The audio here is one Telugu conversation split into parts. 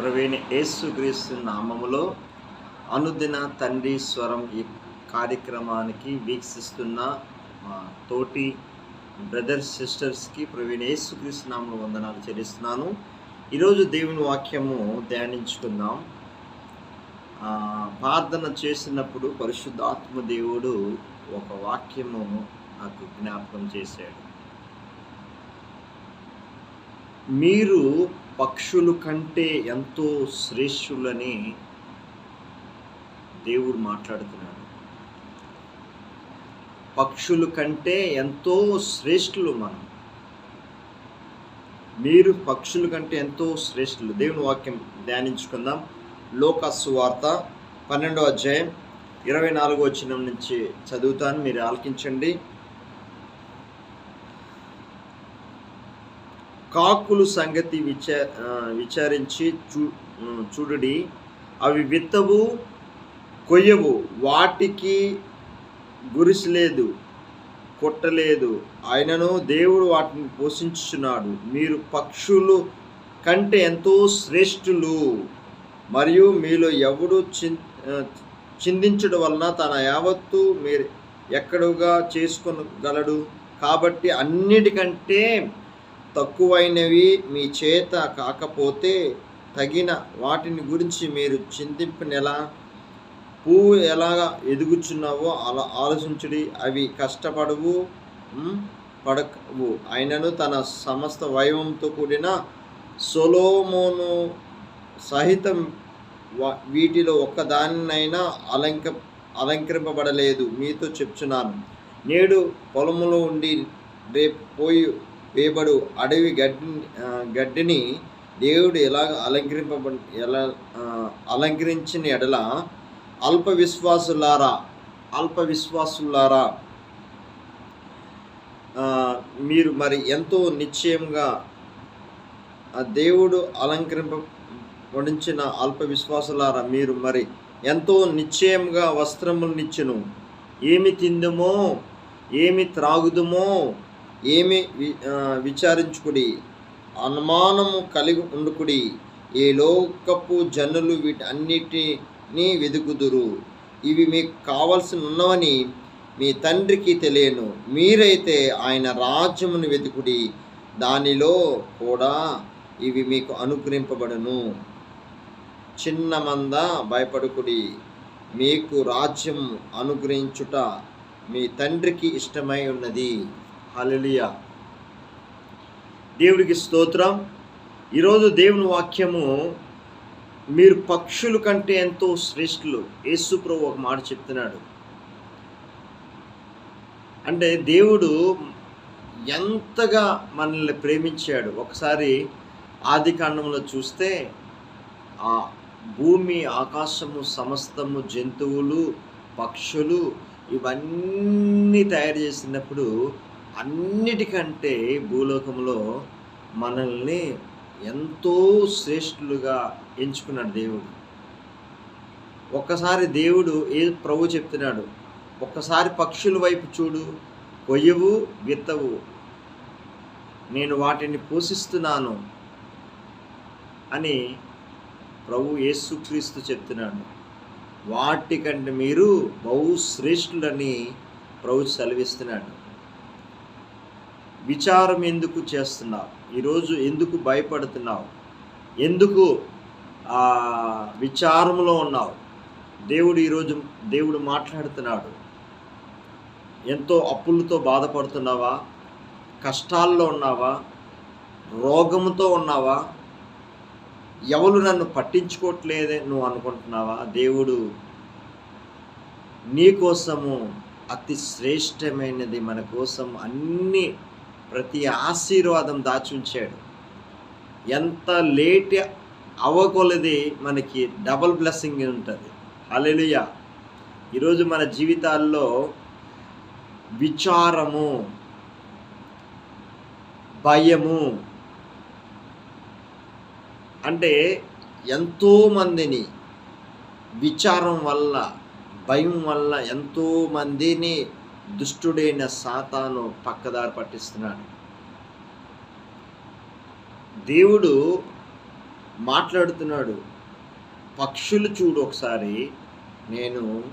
ప్రవీణ యేసుక్రీస్తు నామములో అనుదిన తండ్రి స్వరం ఈ కార్యక్రమానికి వీక్షిస్తున్న మా తోటి బ్రదర్స్ సిస్టర్స్కి ప్రవీణ యేసుక్రీస్తు నామములో వందనాలు చెల్లిస్తున్నాను. ఈరోజు దేవుని వాక్యము ధ్యానించుకుందాం. ప్రార్థన చేసినప్పుడు పరిశుద్ధాత్మ దేవుడు ఒక వాక్యము నాకు జ్ఞాపకం చేశాడు. మీరు పక్షుల కంటే ఎంతో శ్రేష్ఠులని దేవుడు మాట్లాడుతున్నాడు. పక్షుల కంటే ఎంతో శ్రేష్ఠులు మనం. మీరు పక్షుల కంటే ఎంతో శ్రేష్ఠులు. దేవుని వాక్యం ధ్యానించుకుందాం. లోకస్సు వార్త పన్నెండో అధ్యాయం ఇరవై నాలుగో వచనం నుంచి చదువుతాను. మీరు ఆలకించండి. కాకులు సంగతి విచా విచారించి చూ చూడుడి. అవి విత్తవు కొయ్యవు. వాటికి గురిసలేదు కొట్టలేదు. ఆయనను దేవుడు వాటిని పోషించుచున్నాడు. మీరు పక్షులు కంటే ఎంతో శ్రేష్ఠులు. మరియు మీలో ఎవడు చిన్ చిందించడం వలన తన యావత్తు మీరు ఎక్కడుగా చేసుకొనగలడు? కాబట్టి అన్నిటికంటే తక్కువైనవి మీ చేత కాకపోతే తగిన వాటిని గురించి మీరు చింతింపనెలా పువ్వు ఎలాగా ఎదుగుచున్నావో అలా ఆలోచించుడి. అవి కష్టపడవు పడకవు. ఆయనను తన సమస్త వైభవంతో కూడిన సొలోమోను సహితం వీటిలో ఒక్కదానినైనా అలంక అలంకరింపబడలేదు. మీతో చెప్తున్నాను నేడు పొలములో ఉండి రేపు పోయి వేయబడు అడవి గడ్డి గడ్డిని దేవుడు ఎలా అలంకరింప ఎలా అలంకరించిన ఎడల అల్ప విశ్వాసులారా అల్ప విశ్వాసులారా మీరు మరి ఎంతో నిశ్చయంగా దేవుడు అలంకరింప వడించిన అల్ప విశ్వాసులారా మీరు మరి ఎంతో నిశ్చయంగా వస్త్రములనిచ్చును ఏమి తిందుమో ఏమి త్రాగుదుమో ఏమి వి- విచారించుకుడి? అనుమానము కలిగి ఉండుకుడి. ఏ లోకపు జనులు వీటి అన్నిటినీ వెదుకుదురు. ఇవి మీకు కావలసిన ఉన్నవని మీ తండ్రికి తెలియను. మీరైతే ఆయన రాజ్యమును వెతుకుడి దానిలో కూడా ఇవి మీకు అనుగ్రహింపబడును. చిన్న మంద భయపడుకుడి. మీకు రాజ్యం అనుగ్రహించుట మీ తండ్రికి ఇష్టమై ఉన్నది. హలలియా దేవుడికి స్తోత్రం. ఈరోజు దేవుని వాక్యము మీరు పక్షుల కంటే ఎంతో శ్రేష్ఠులు. యేసు ప్రభు ఒక మాట చెప్తున్నాడు. అంటే దేవుడు ఎంతగా మనల్ని ప్రేమించాడు. ఒకసారి ఆది కాండంలో చూస్తే ఆ భూమి ఆకాశము సమస్తము జంతువులు పక్షులు ఇవన్నీ తయారు చేసినప్పుడు అన్నిటికంటే భూలోకంలో మనల్ని ఎంతో శ్రేష్ఠులుగా ఎంచుకున్నాడు దేవుడు. ఒక్కసారి దేవుడు ఏ ప్రభు చెప్తున్నాడు? ఒక్కసారి పక్షుల వైపు చూడు కొయ్యవు విత్తవు. నేను వాటిని పోషిస్తున్నాను అని ప్రభు యేసుక్రీస్తు చెప్తున్నాడు. వాటికంటే మీరు బహుశ్రేష్ఠులని ప్రభు సెలవిస్తున్నాడు. విచారం ఎందుకు చేస్తున్నావు? ఈరోజు ఎందుకు భయపడుతున్నావు? ఎందుకు విచారంలో ఉన్నావు? దేవుడు ఈరోజు దేవుడు మాట్లాడుతున్నాడు. ఎంతో అప్పులతో బాధపడుతున్నావా? కష్టాల్లో ఉన్నావా? రోగముతో ఉన్నావా? ఎవరు నన్ను పట్టించుకోవట్లేదే నువ్వు అనుకుంటున్నావా? దేవుడు నీ కోసము అతి శ్రేష్టమైనది మన కోసం అన్ని ప్రతి ఆశీర్వాదం దాచి ఉంచాడు. ఎంత లేట్ అవ్వకొలది మనకి డబల్ బ్లెస్సింగ్ ఉంటుంది. హల్లెలూయా. ఈరోజు మన జీవితాల్లో విచారము భయము అంటే ఎంతో మందిని విచారం వల్ల భయం వల్ల ఎంతో మందిని దుష్టుడైన సాతాను పక్కదారి పట్టిస్తున్నాడు. దేవుడు మాట్లాడుతున్నాడు పక్షులు చూడు ఒకసారి నేను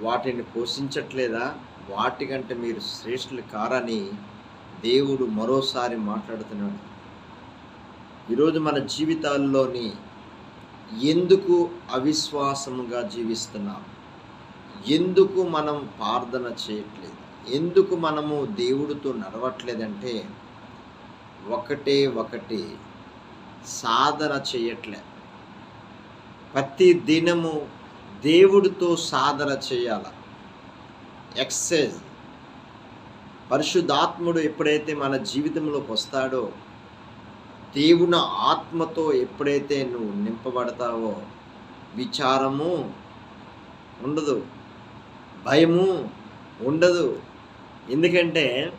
వాటిని పోషించట్లేదా? వాటికంటే మీరు శ్రేష్ఠులు కారని దేవుడు మరోసారి మాట్లాడుతున్నాడు. ఈరోజు మన జీవితాల్లోని ఎందుకు అవిశ్వాసముగా జీవిస్తున్నాం? ఎందుకు మనం ప్రార్థన చేయట్లేదు? ఎందుకు మనము దేవుడితో నడవట్లేదంటే ఒకటే ఒకటి సాధన చేయట్లే. ప్రతి దినము దేవుడితో సాధన చేయాల. ఎక్సైజ్ పరిశుద్ధాత్ముడు ఎప్పుడైతే మన జీవితంలోకి వస్తాడో దేవుని ఆత్మతో ఎప్పుడైతే నువ్వు నింపబడతావో విచారము ఉండదు. భయము ఉండదు. ఎందుకంటే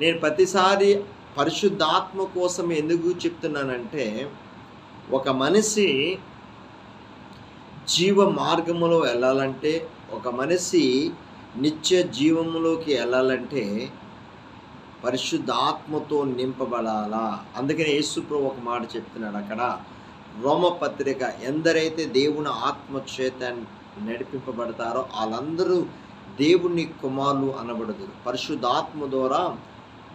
నేను ప్రతిసారి పరిశుద్ధాత్మ కోసం ఎందుకు చెప్తున్నానంటే ఒక మనిషి జీవ మార్గములో వెళ్ళాలంటే ఒక మనిషి నిత్య జీవములోకి వెళ్ళాలంటే పరిశుద్ధాత్మతో నింపబడాలా? అందుకని యేసుప్రభు ఒక మాట చెప్తున్నాడు అక్కడ. రోమపత్రిక ఎందరైతే దేవుని ఆత్మ చేత నడిపింపబడతారో వాళ్ళందరూ దేవుని కుమారులు అనబడదు పరిశుద్ధాత్మ ద్వారా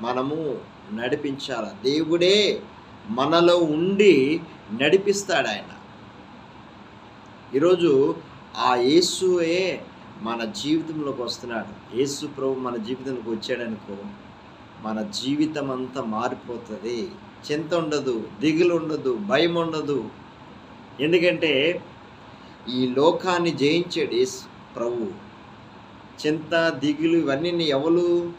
మనము నడిపించాలి? దేవుడే మనలో ఉండి నడిపిస్తాడు ఆయన. ఈరోజు ఆ యేసుయే మన జీవితంలోకి వస్తున్నాడు. యేసు ప్రభు మన జీవితంలోకి వచ్చాడనుకో మన జీవితం అంతా మారిపోతుంది. చింత ఉండదు దిగులు ఉండదు భయం ఉండదు ఎందుకంటే ఈ లోకాన్ని జయించాడు ప్రభు చింత దిగులు ఇవన్నీ ఎవరు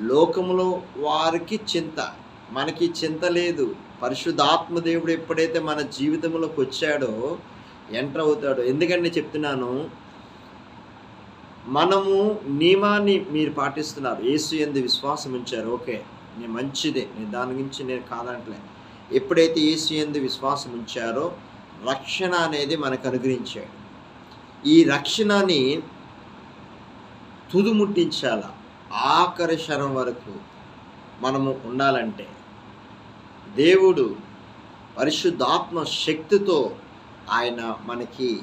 లోకములో వారికి చింత. మనకి చింత లేదు. పరిశుద్ధాత్మ దేవుడు ఎప్పుడైతే మన జీవితంలోకి వచ్చాడో ఎంటర్ అవుతాడో. ఎందుకంటే చెప్తున్నాను మనము నియమాన్ని మీరు పాటిస్తున్నారు. యేసు ఎందు విశ్వాసం ఉంచారు. ఓకే నేను మంచిదే. నేను దాని గురించి నేను కాదంటలే. ఎప్పుడైతే యేసు ఎందు విశ్వాసం ఉంచారో రక్షణ అనేది మనకు అనుగ్రహించాడు. ఈ రక్షణని తుదుముట్టించాల? ఆఖరి వరకు మనము ఉండాలంటే దేవుడు పరిశుద్ధాత్మ శక్తితో ఆయన మనకి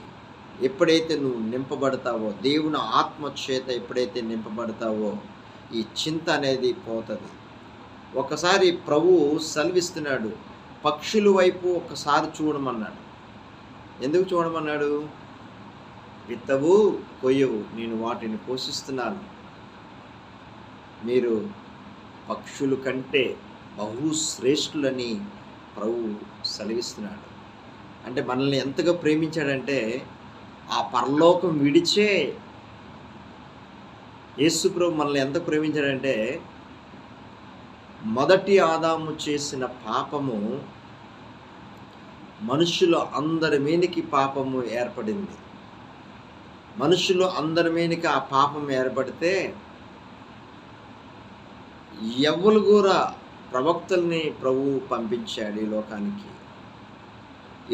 ఎప్పుడైతే నువ్వు నింపబడతావో దేవుని ఆత్మ చేత ఎప్పుడైతే నింపబడతావో ఈ చింత అనేది పోతుంది. ఒకసారి ప్రభువు సెలవిస్తున్నాడు. పక్షుల వైపు ఒకసారి చూడమన్నాడు. ఎందుకు చూడమన్నాడు? విత్తవు కొయ్యవు నేను వాటిని పోషిస్తున్నాను. మీరు పక్షుల కంటే బహుశ్రేష్ఠులని ప్రభు సెలవిస్తున్నాడు. అంటే మనల్ని ఎంతగా ప్రేమించాడంటే ఆ పరలోకం విడిచే యేసు ప్రభు మనల్ని ఎంత ప్రేమించాడంటే మొదటి ఆదాము చేసిన పాపము మనుషులు అందరి మీదకి పాపము ఏర్పడింది. మనుషులు అందరి మీదకి ఆ పాపం ఏర్పడితే ఎవరు కూడా ప్రవక్తల్ని ప్రభు పంపించాడు ఈ లోకానికి.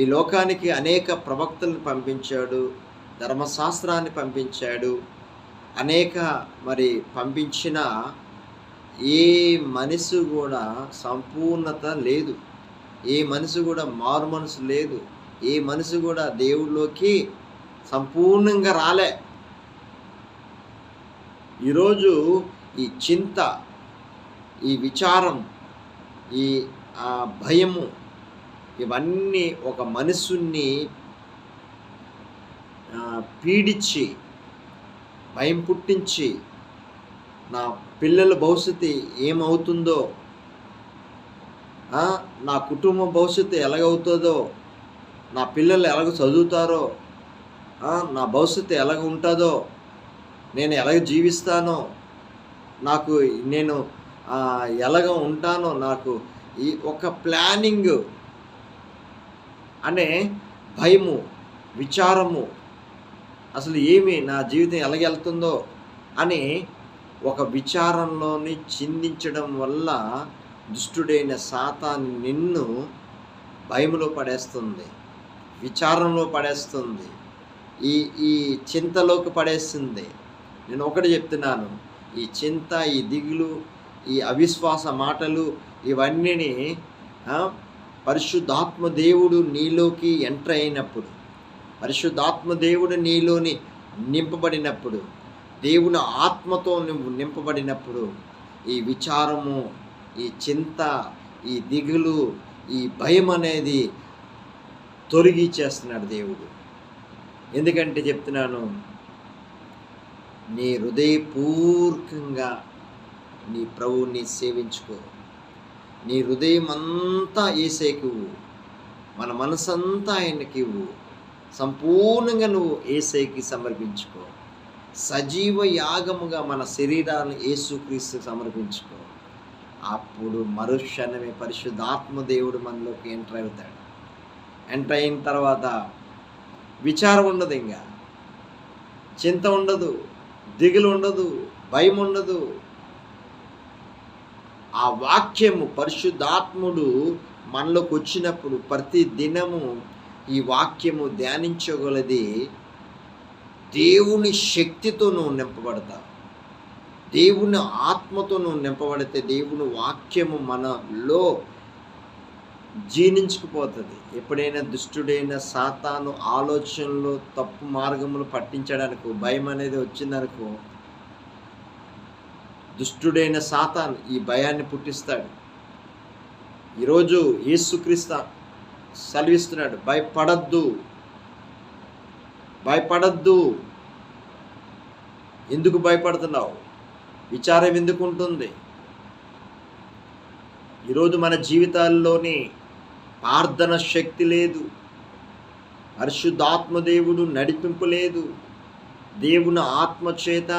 ఈ లోకానికి అనేక ప్రవక్తల్ని పంపించాడు ధర్మశాస్త్రాన్ని పంపించాడు అనేక మరి పంపించిన ఏ మనిషి కూడా సంపూర్ణత లేదు. ఏ మనసు కూడా మారు మనసు లేదు. ఏ మనసు కూడా దేవుడిలోకి సంపూర్ణంగా రాలే. ఈరోజు ఈ చింత ఈ విచారం ఈ భయము ఇవన్నీ ఒక మనసుని పీడించి భయం పుట్టించి నా పిల్లల భవిష్యత్తు ఏమవుతుందో నా కుటుంబ భవిష్యత్తు ఎలాగవుతుందో నా పిల్లలు ఎలాగ చదువుతారో నా భవిష్యత్తు ఎలాగ ఉంటుందో నేను ఎలాగ జీవిస్తానో నాకు నేను ఎలాగ ఉంటానో నాకు ఈ ఒక ప్లానింగ్ అనే భయము విచారము అసలు ఏమి నా జీవితం ఎలాగెళ్తుందో అని ఒక విచారంలోని చిందించడం వల్ల దుష్టుడైన సాతాను నిన్ను భయములో పడేస్తుంది విచారంలో పడేస్తుంది ఈ ఈ చింతలోకి పడేస్తుంది నేను ఒకటి చెప్తున్నాను ఈ చింత ఈ దిగులు ఈ అవిశ్వాస మాటలు ఇవన్నీని పరిశుద్ధాత్మ దేవుడు నీలోకి ఎంటర్ అయినప్పుడు పరిశుద్ధాత్మ దేవుడు నీలోని నింపబడినప్పుడు దేవుని ఆత్మతో నువ్వు నింపబడినప్పుడు ఈ విచారము ఈ చింత ఈ దిగులు ఈ భయం అనేది తొలగిచ్చేస్తున్నాడు దేవుడు. ఎందుకంటే చెప్తున్నాను నీ హృదయపూర్వకంగా నీ ప్రభువుని సేవించుకో. నీ హృదయం అంతా ఏసేకు మన మనసంతా ఆయనకి ఇవ్వు. సంపూర్ణంగా నువ్వు ఏసైకి సమర్పించుకో. సజీవ యాగముగా మన శరీరాన్ని ఏసుక్రీస్తు సమర్పించుకో. అప్పుడు మరుక్షణమే పరిశుద్ధాత్మ దేవుడు మనలోకి ఎంటర్ అవుతాడు. ఎంటర్ అయిన తర్వాత విచారం ఉండదు ఇంకా. చింత ఉండదు దిగులు ఉండదు భయం ఉండదు. ఆ వాక్యము పరిశుద్ధాత్ముడు మనలోకి వచ్చినప్పుడు ప్రతి దినము ఈ వాక్యము ధ్యానించగలది దేవుని శక్తితో నువ్వు నింపబడతావు దేవుని ఆత్మతో నువ్వు నింపబడితే దేవుని వాక్యము మనలో జీర్ణించుకుపోతుంది. ఎప్పుడైనా దుష్టుడైన సాతాను ఆలోచనలు తప్పు మార్గములు పట్టించడానికి భయం అనేది వచ్చిందనుకో దుష్టుడైన సాతాన్ ఈ భయాన్ని పుట్టిస్తాడు. ఈరోజు యేసుక్రీస్త సెలవిస్తున్నాడు భయపడద్దు భయపడద్దు. ఎందుకు భయపడుతున్నావు? విచారం ఎందుకు ఉంటుంది ఈరోజు మన జీవితాల్లోని ప్రార్థన శక్తి లేదు. పరిశుద్ధాత్మదేవుడు నడిపింపు లేదు. దేవుని ఆత్మ చేత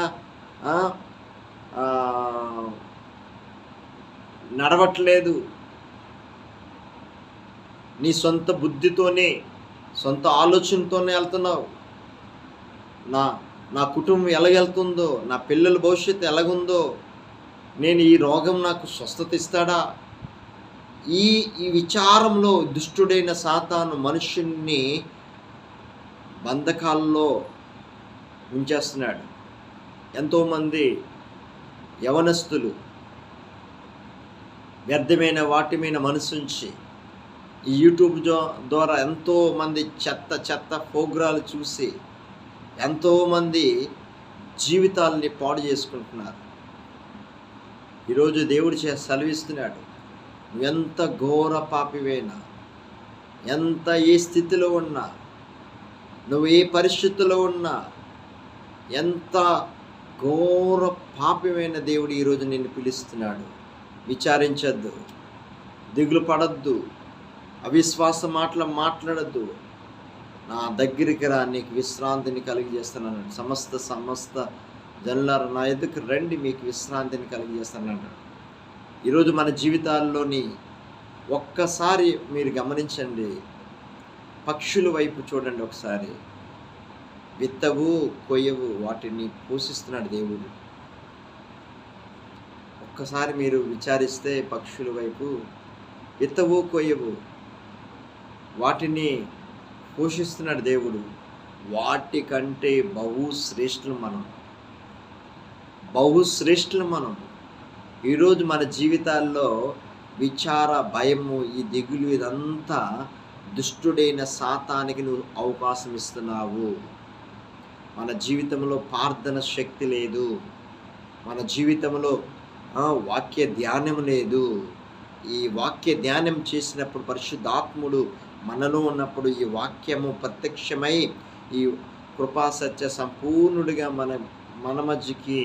నడవట్లేదు. నీ సొంత బుద్ధితోనే సొంత ఆలోచనతోనే వెళ్తున్నావు. నా నా కుటుంబం ఎలాగెళ్తుందో నా పిల్లల భవిష్యత్తు ఎలాగుందో నేను ఈ రోగం నాకు స్వస్థత ఇస్తాడా? ఈ ఈ విచారంలో దుష్టుడైన సాతాను మనుషుణ్ణి బంధకాల్లో ఉంచేస్తున్నాడు. ఎంతోమంది యవనస్తులు వ్యర్థమైన వాటి మీద మనసుంచి ఈ యూట్యూబ్ ద్వారా ఎంతోమంది చెత్త చెత్త ప్రోగ్రాలు చూసి ఎంతోమంది జీవితాలని పాడు చేసుకుంటున్నారు. ఈరోజు దేవుడు చే సెలవిస్తున్నాడు నువ్వెంత ఘోర పాపివైనా ఎంత ఏ స్థితిలో ఉన్నా నువ్వు ఏ పరిస్థితుల్లో ఉన్నా ఎంత ఘోర పాపమైన దేవుడు ఈరోజు నిన్ను పిలుస్తున్నాడు. విచారించద్దు దిగులు పడద్దు అవిశ్వాస మాటలు మాట్లాడద్దు నా దగ్గరికి రా నీకు విశ్రాంతిని కలిగజేస్తున్నాను. సమస్త సమస్త జనులారా నా ఎదుకు రండి మీకు విశ్రాంతిని కలిగజేస్తాను ఈరోజు మన జీవితాల్లోని ఒక్కసారి మీరు గమనించండి. పక్షుల వైపు చూడండి ఒకసారి. విత్తవు కొయ్యవు వాటిని పోషిస్తున్నాడు దేవుడు. ఒక్కసారి మీరు విచారిస్తే పక్షుల వైపు విత్తవు కొయ్యవు వాటిని పోషిస్తున్నాడు దేవుడు. వాటికంటే బహుశ్రేష్ఠులు మనం. బహుశ్రేష్ఠులు మనం. ఈరోజు మన జీవితాల్లో విచార భయము ఈ దిగులు ఇదంతా దుష్టుడైన శాతానికి నువ్వు అవకాశం ఇస్తున్నావు. మన జీవితంలో ప్రార్థన శక్తి లేదు. మన జీవితంలో వాక్య ధ్యానం లేదు. ఈ వాక్య ధ్యానం చేసినప్పుడు పరిశుద్ధాత్ముడు మనలో ఉన్నప్పుడు ఈ వాక్యము ప్రత్యక్షమై ఈ కృపా సత్య సంపూర్ణుడిగా మన మన మధ్యకి